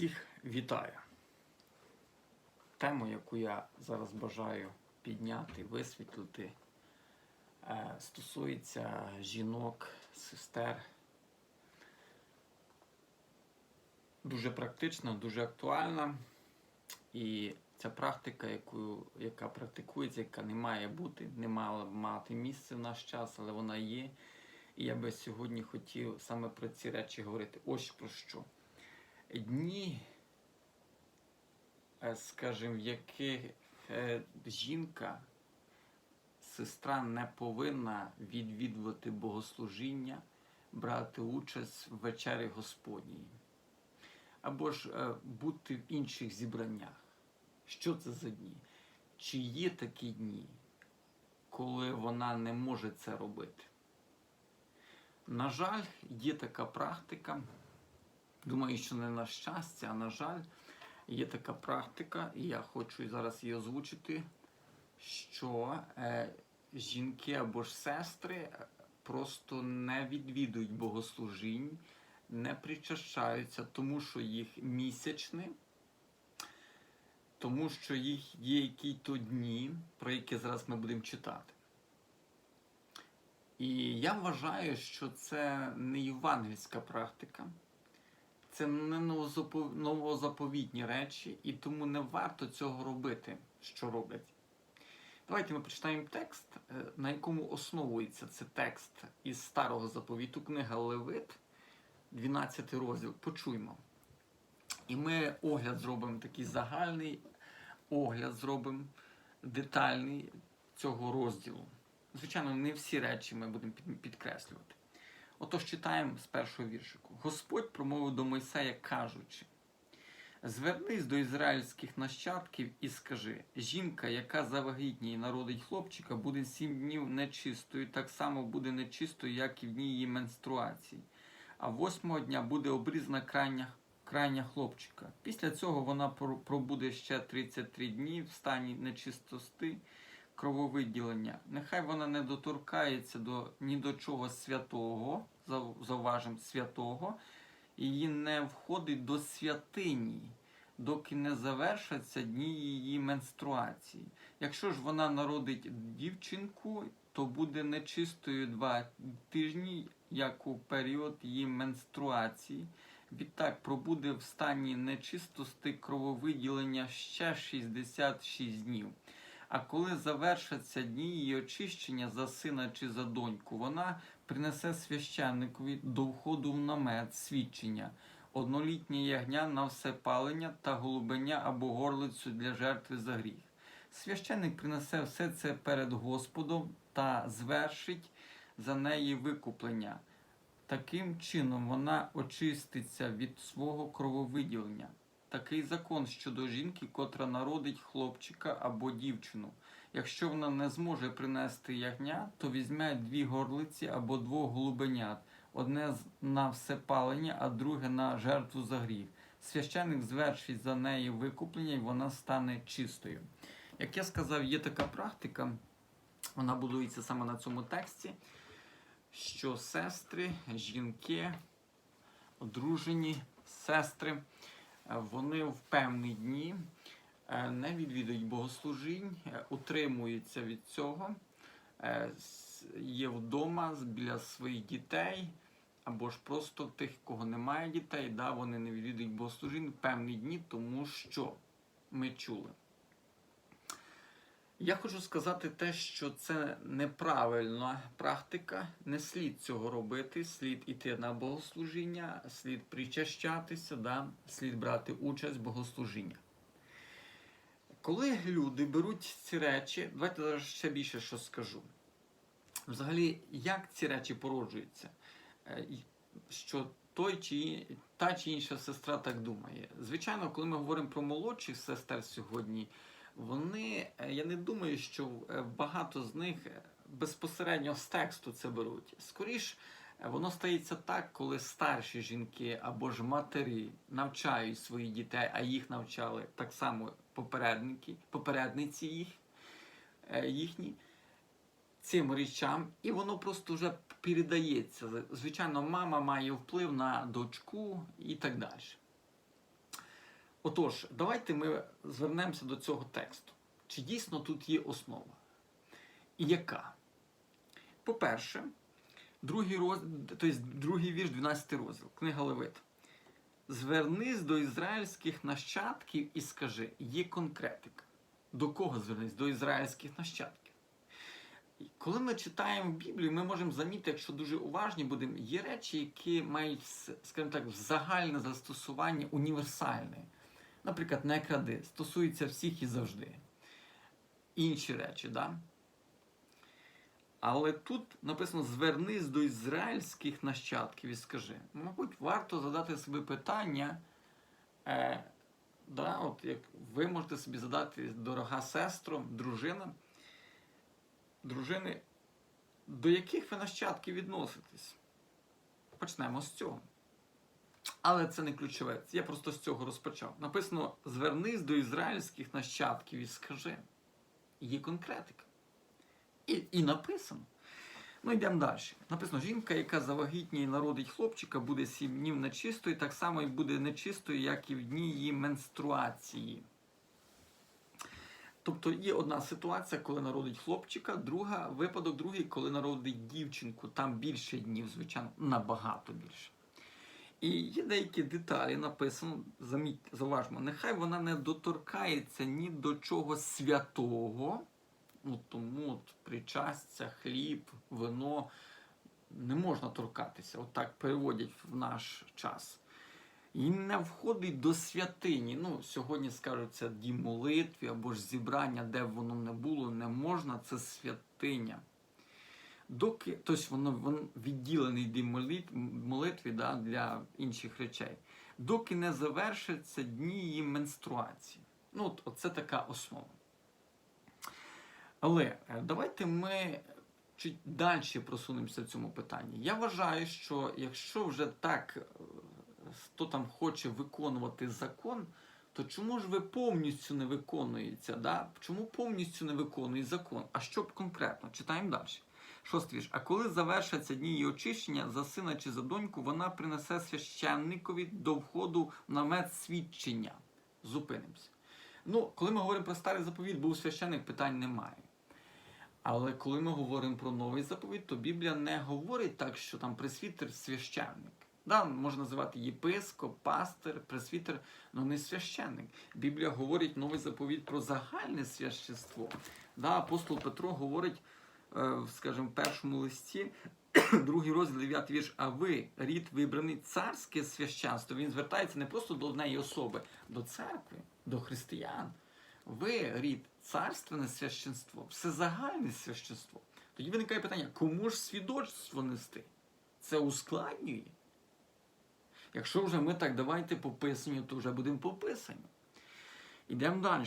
Всіх вітаю. Тему, яку я зараз бажаю підняти, висвітлити, е, стосується жінок, сестер. Дуже практична, дуже актуальна. І ця практика, яку, яка практикується, яка не має бути, не мала б мати місце в наш час, але вона є. І я би сьогодні хотів саме про ці речі говорити. Ось про що. Дні, е, скажімо, в яких е, жінка, сестра не повинна відвідувати богослужіння, брати участь в вечері Господній, або ж е, бути в інших зібраннях. Що це за дні? Чи є такі дні, коли вона не може це робити? На жаль, є така практика. Думаю, що не на щастя, а на жаль, є така практика, і я хочу зараз її озвучити, що е, жінки або ж сестри е, просто не відвідують богослужінь, не причащаються, тому що їх місячні, тому що їх є які-то дні, про які зараз ми будемо читати. І я вважаю, що це не євангельська практика, це не новозапов- новозаповітні речі, і тому не варто цього робити, що роблять. Давайте ми прочитаємо текст, е, на якому основується це текст із старого заповіту, книга Левит, 12 розділ. Почуймо. І ми огляд зробимо такий загальний огляд зробимо детальний цього розділу. Звичайно, не всі речі ми будемо підкреслювати. Отож читаємо з першого віршику. Господь промовив до Мойсея, кажучи: Звернись до ізраїльських нащадків і скажи: жінка, яка завагітніє і народить хлопчика, буде сім днів нечистою, так само буде нечистою, як і в дні її менструації. А восьмого дня буде обрізана крайня, крайня хлопчика. Після цього вона пробуде ще 33 дні в стані нечистости крововиділення. Нехай вона не доторкається до ні до чого святого, зау- зауважимо святого, її не входить до святині, доки не завершаться дні її менструації. Якщо ж вона народить дівчинку, то буде нечистою два тижні, як у період її менструації. Відтак пробуде в стані нечистости крововиділення ще 66 днів. А коли завершаться дні її очищення за сина чи за доньку, вона принесе священникові до входу в намет свідчення, однолітнє ягня на всепалення та голубеня або горлицю для жертви за гріх. Священник принесе все це перед Господом та звершить за неї викуплення. Таким чином вона очиститься від свого крововиділення. Такий закон щодо жінки, котра народить хлопчика або дівчину. Якщо вона не зможе принести ягня, то візьме дві горлиці або двох голубенят, одне на всепалення, а друге на жертву за гріх. Священник звершить за неї викуплення, і вона стане чистою. Як я сказав, є така практика, вона будується саме на цьому тексті, що сестри, жінки, одружені сестри, вони в певні дні е, не відвідують богослужінь, е, утримуються від цього, е, є вдома біля своїх дітей, або ж просто тих, кого немає дітей, да, вони не відвідують богослужінь в певні дні, тому що ми чули. Я хочу сказати те, що це неправильна практика, не слід цього робити, слід іти на богослужіння, слід причащатися, да? слід брати участь в богослужіннях. Коли люди беруть ці речі, давайте ще більше що скажу. Взагалі, як ці речі породжуються? Е, Що той чи та чи інша сестра так думає. Звичайно, коли ми говоримо про молодших сестер сьогодні, вони, е, я не думаю, що е, багато з них е, безпосередньо з тексту це беруть. Скоріш, воно стається так, коли старші жінки або ж матері навчають своїх дітей, а їх навчали так само попередники, попередниці їх, їхні цим речам, і воно просто вже передається. Звичайно, мама має вплив на дочку і так далі. Отож, давайте ми звернемося до цього тексту. Чи дійсно тут є основа? І яка? По-перше, другий, роз... тобто другий вірш, 12 розділ, книга Левит. Звернись до ізраїльських нащадків і скажи, є конкретика. До кого звернись? До ізраїльських нащадків. Коли ми читаємо Біблію, ми можемо замітити, якщо дуже уважні будемо, є речі, які мають, скажімо так, загальне застосування універсальне. Наприклад, не кради, стосується всіх і завжди. Інші речі, да? Але тут написано: звернись до ізраїльських нащадків і скажи. Мабуть, варто задати собі питання. Е, да, от як ви можете собі задати, дорога сестро, дружина, дружини, до яких ви нащадків відноситесь? Почнемо з цього. Але це не ключове. Я просто з цього розпочав. Написано: звернись до ізраїльських нащадків і скажи. Є конкретика. І, і написано. Ну, йдемо далі. Написано, жінка, яка завагітніє і народить хлопчика, буде сім днів нечистою, так само і буде нечистою, як і в дні її менструації. Тобто є одна ситуація, коли народить хлопчика, друга випадок другий, коли народить дівчинку. Там більше днів, звичайно, набагато більше. І є деякі деталі написано, замітьте, зауважмо, нехай вона не доторкається ні до чого святого. Ну, тому от причастя, хліб, вино не можна торкатися. Отак переводять в наш час. І не входить до святині. Ну, сьогодні скажуть, це дім молитві або ж зібрання, де воно не було, не можна, це святиня. Доки, тобто воно, воно відділений дім молит- молитві да, для інших речей, доки не завершаться дні її менструації. Ну, от, оце така основа. Але е, давайте ми чуть далі просунемося в цьому питанні. Я вважаю, що якщо вже так е, хто там хоче виконувати закон, то чому ж ви повністю не виконуєте? Да? Чому повністю не виконує закон? А що конкретно? Читаємо далі. Шостий вірш. А коли завершаться дні її очищення за сина чи за доньку, вона принесе священникові до входу в намет свідчення. Зупинимося. Ну, коли ми говоримо про старий заповіт, був священник, питань немає. Але коли ми говоримо про новий заповіт, то Біблія не говорить так, що там пресвітер священник. Да, можна називати єпископ, пастир, пресвітер, але не священник. Біблія говорить новий заповіт про загальне священство. Да, апостол Петро говорить, скажімо, першому листі, другий розділ, 9 вірш, а ви, рід вибраний царське священство. Він звертається не просто до однієї особи, до церкви, до християн. Ви, рід, царственне священство, всезагальне священство. Тоді виникає питання, кому ж свідоцтво нести? Це ускладнює. Якщо вже ми так давайте по писанню, то вже будемо по писанню. Ідемо далі.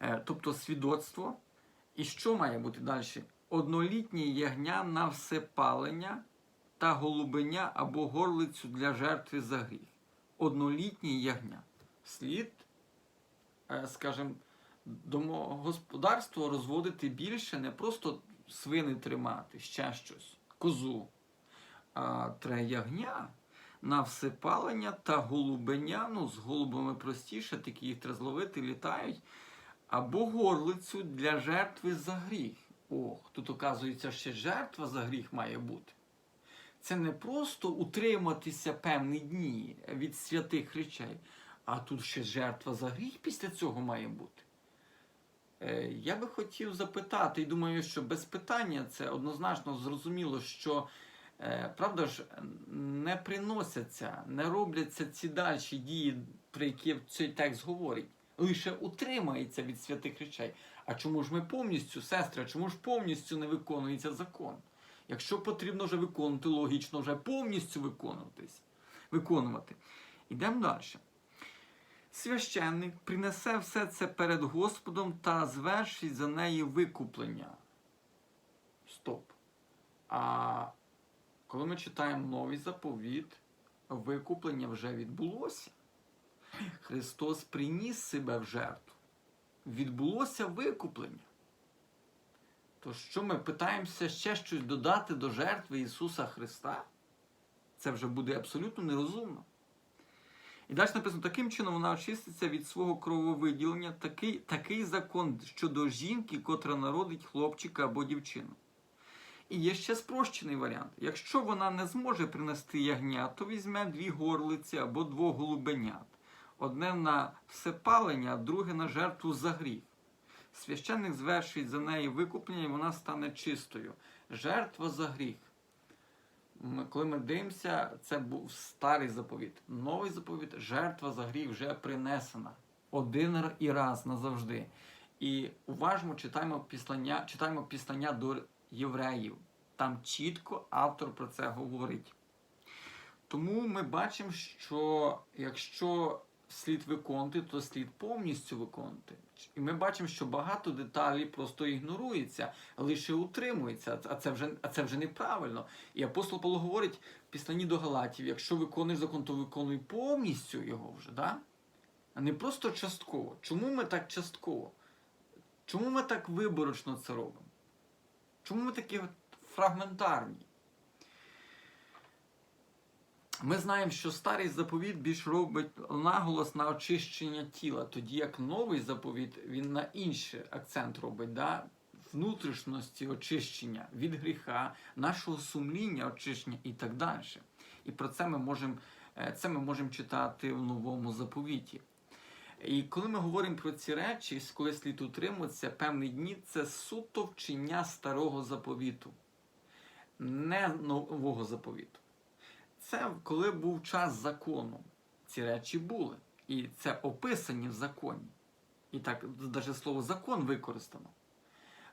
Е, тобто свідоцтво. І що має бути далі? Однолітнє ягня на всепалення та голубеня або горлицю для жертви за гріх. Однолітнє ягня. Слід, е, скажімо, домогосподарство розводити більше, не просто свини тримати, ще щось, козу. А треба ягня на всепалення та голубеня, ну з голубами простіше, такі їх треба зловити, літають, або горлицю для жертви за гріх. Ох, тут оказується, ще жертва за гріх має бути. Це не просто утриматися певні дні від святих речей, а тут ще жертва за гріх після цього має бути. Е, Я би хотів запитати, і думаю, що без питання це однозначно зрозуміло, що е, правда ж не приносяться, не робляться ці дальші дії, про які цей текст говорить. Лише утримається від святих речей. А чому ж ми повністю, сестри, чому ж повністю не виконується закон? Якщо потрібно вже виконувати, логічно вже повністю виконуватись, виконувати. Ідемо далі. Священник принесе все це перед Господом та звершить за неї викуплення. Стоп. А коли ми читаємо новий заповіт, викуплення вже відбулося. Христос приніс себе в жертву. Відбулося викуплення. То що ми питаємося ще щось додати до жертви Ісуса Христа? Це вже буде абсолютно нерозумно. І далі написано, таким чином вона очиститься від свого крововиділення, такий, такий закон щодо жінки, котра народить хлопчика або дівчину. І є ще спрощений варіант. Якщо вона не зможе принести ягнят, то візьме дві горлиці або двох голубенят. Одне на всепалення, а друге на жертву за гріх. Священник звершить за неї викуплення, і вона стане чистою. Жертва за гріх. Коли ми дивимося, це був старий заповіт. Новий заповіт, жертва за гріх вже принесена. Один і раз назавжди. І уважно читаємо післання, читаємо післання до євреїв. Там чітко автор про це говорить. Тому ми бачимо, що якщо слід виконувати, то слід повністю виконувати. І ми бачимо, що багато деталей просто ігнорується, лише утримується. А це вже, а це вже неправильно. І апостол Павло говорить в післанні до Галатів: якщо виконуєш закон, то виконуй повністю його вже, да? а не просто частково. Чому ми так частково? Чому ми так виборочно це робимо? Чому ми такі фрагментарні? Ми знаємо, що старий заповіт більш робить наголос на очищення тіла, тоді як новий заповіт він на інший акцент робить, да? внутрішності очищення від гріха, нашого сумління очищення і так далі. І про це ми можемо е, це ми можемо читати в новому заповіті. І коли ми говоримо про ці речі, коли слід утримуватися, певні дні це суто вчення старого заповіту, не нового заповіту. Це коли був час закону. Ці речі були. І це описані в законі. І так, навіть слово закон використано.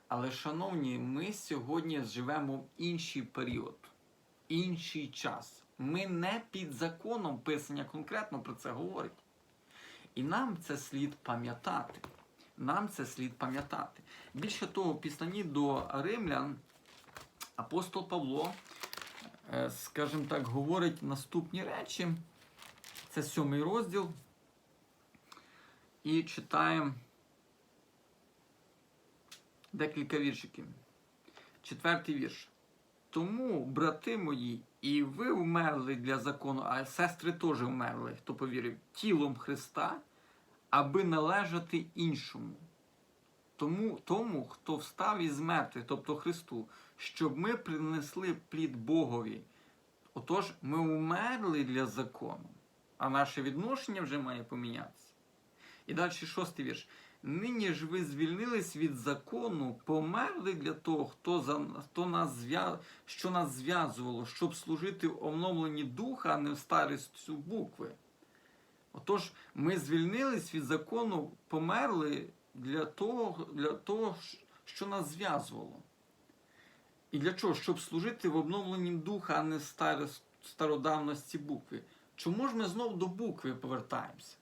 Але, шановні, ми сьогодні живемо в інший період, інший час. Ми не під законом писання конкретно про це говорить. І нам це слід пам'ятати. Нам це слід пам'ятати. Більше того, в післанні до римлян апостол Павло, скажімо так, говорить наступні речі. Це сьомий розділ. І читаємо декілька віршиків. Четвертий вірш. Тому, брати мої, і ви вмерли для закону, а сестри теж вмерли, хто повірив, тілом Христа, аби належати іншому. Тому, тому, хто встав із мертвих, тобто Христу, щоб ми принесли плід Богові. Отож, ми вмерли для закону, а наше відношення вже має помінятися. І далі шостий вірш. Нині ж ви звільнились від закону, померли для того, хто за хто нас зв'я... що нас зв'язувало, щоб служити в оновленні духа, а не в старістю букви. Отож, ми звільнились від закону, померли для того, для того, що нас зв'язувало. І для чого? Щоб служити в обновленні духа, а не в старо- стародавності букви. Чому ж ми знов до букви повертаємося?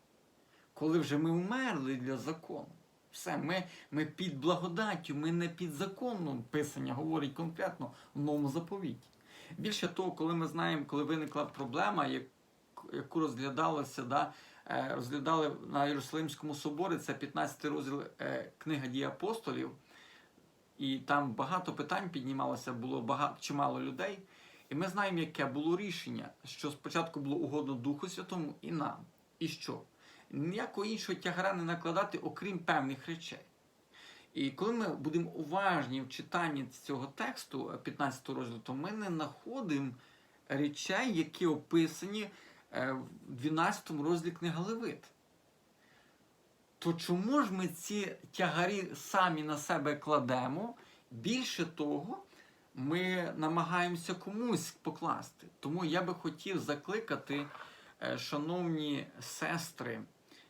коли вже ми вмерли для закону. Все, ми, ми під благодаттю, ми не під законом писання говорить конкретно в новому заповіті. Більше того, коли ми знаємо, коли виникла проблема, яку розглядалося, да, розглядали на Єрусалимському соборі, це 15 розділ е, книга дій апостолів, і там багато питань піднімалося, було багато чимало людей. І ми знаємо, яке було рішення, що спочатку було угодно Духу Святому і нам. І що? ніякого іншого тягара не накладати, окрім певних речей. І коли ми будемо уважні в читанні цього тексту, е, 15 розділу, то ми не знаходимо речей, які описані е, в 12 розділі книги Левит. То чому ж ми ці тягарі самі на себе кладемо? Більше того, ми намагаємося комусь покласти. Тому я би хотів закликати, е, шановні сестри,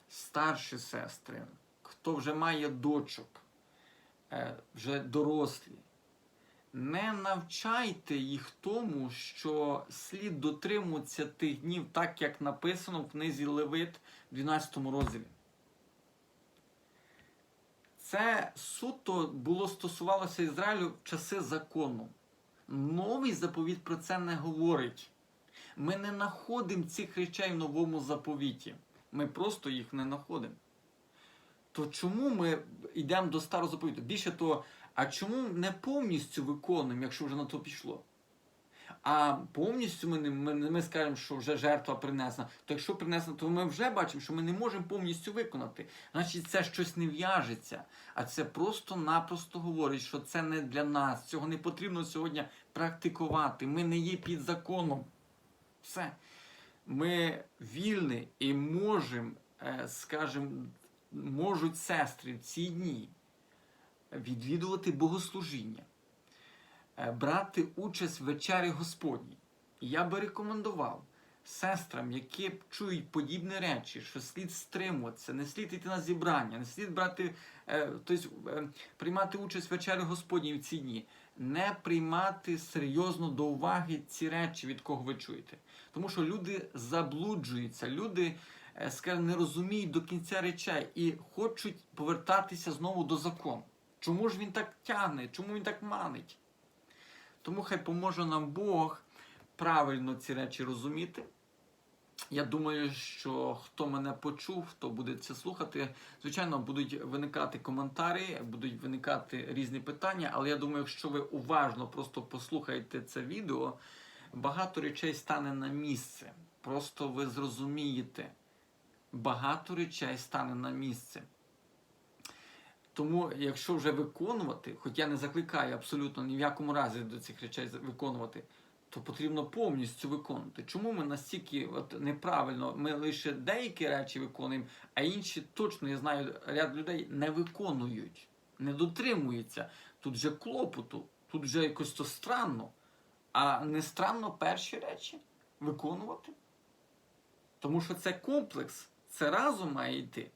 старші сестри, хто вже має дочок, е, вже дорослі, не навчайте їх тому, що слід дотримуватися тих днів, так як написано в книзі Левит в 12 розділі. Це суто було стосувалося Ізраїлю в часи закону. Новий заповіт про це не говорить. Ми не знаходимо цих речей в новому заповіті. Ми просто їх не знаходимо. То чому ми йдемо до старого заповіту? Більше того, а чому не повністю виконуємо, якщо вже на то пішло? А повністю ми, не- ми, ми скажемо, що вже жертва принесена. То якщо принесена, то ми вже бачимо, що ми не можемо повністю виконати. Значить, це щось не в'яжеться. А це просто-напросто говорить, що це не для нас. Цього не потрібно сьогодні практикувати. Ми не є під законом. Все. Ми вільні і можемо, е, скажімо, можуть сестри в ці дні відвідувати богослужіння, е, брати участь в вечері Господній. Я би рекомендував сестрам, які чують подібні речі, що слід стримуватися, не слід йти на зібрання, не слід брати, тобто, приймати участь в вечері Господній в ці дні, не приймати серйозно до уваги ці речі, від кого ви чуєте. Тому що люди заблуджуються, люди, скажімо, не розуміють до кінця речей і хочуть повертатися знову до закону. Чому ж він так тягне? Чому він так манить? Тому хай поможе нам Бог правильно ці речі розуміти. Я думаю, що хто мене почув, хто буде це слухати, звичайно, будуть виникати коментарі, будуть виникати різні питання, але я думаю, якщо ви уважно просто послухаєте це відео, багато речей стане на місце. Просто ви зрозумієте, багато речей стане на місце. Тому, якщо вже виконувати, хоч я не закликаю абсолютно ні в якому разі до цих речей виконувати, то потрібно повністю виконувати. Чому ми настільки от, неправильно, ми лише деякі речі виконуємо, а інші точно, я знаю, ряд людей не виконують, не дотримуються. Тут вже клопоту, тут вже якось то странно. А не странно перші речі виконувати. Тому що це комплекс, це разом має йти.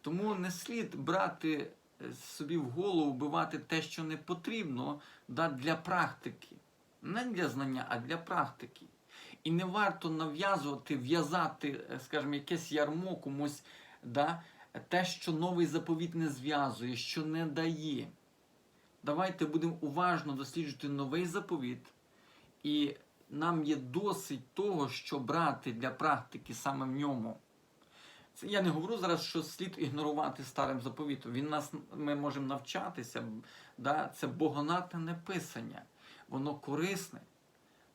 Тому не слід брати е, собі в голову, вбивати те, що не потрібно, да, для практики. Не для знання, а для практики. І не варто нав'язувати, в'язати, е, скажімо, якесь ярмо комусь, да, те, що новий заповіт не зв'язує, що не дає. Давайте будемо уважно досліджувати новий заповіт, і нам є досить того, що брати для практики саме в ньому. Я не говорю зараз, що слід ігнорувати старим заповітом. Він нас ми можемо навчатися. Да? Це богонатне писання, воно корисне,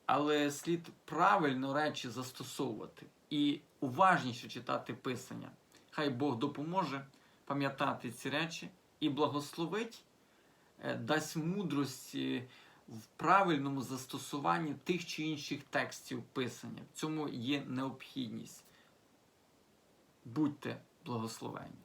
але слід правильно речі застосовувати і уважніше читати писання. Хай Бог допоможе пам'ятати ці речі і благословить, е, дасть мудрості в правильному застосуванні тих чи інших текстів писання. В цьому є необхідність. Будьте благословені.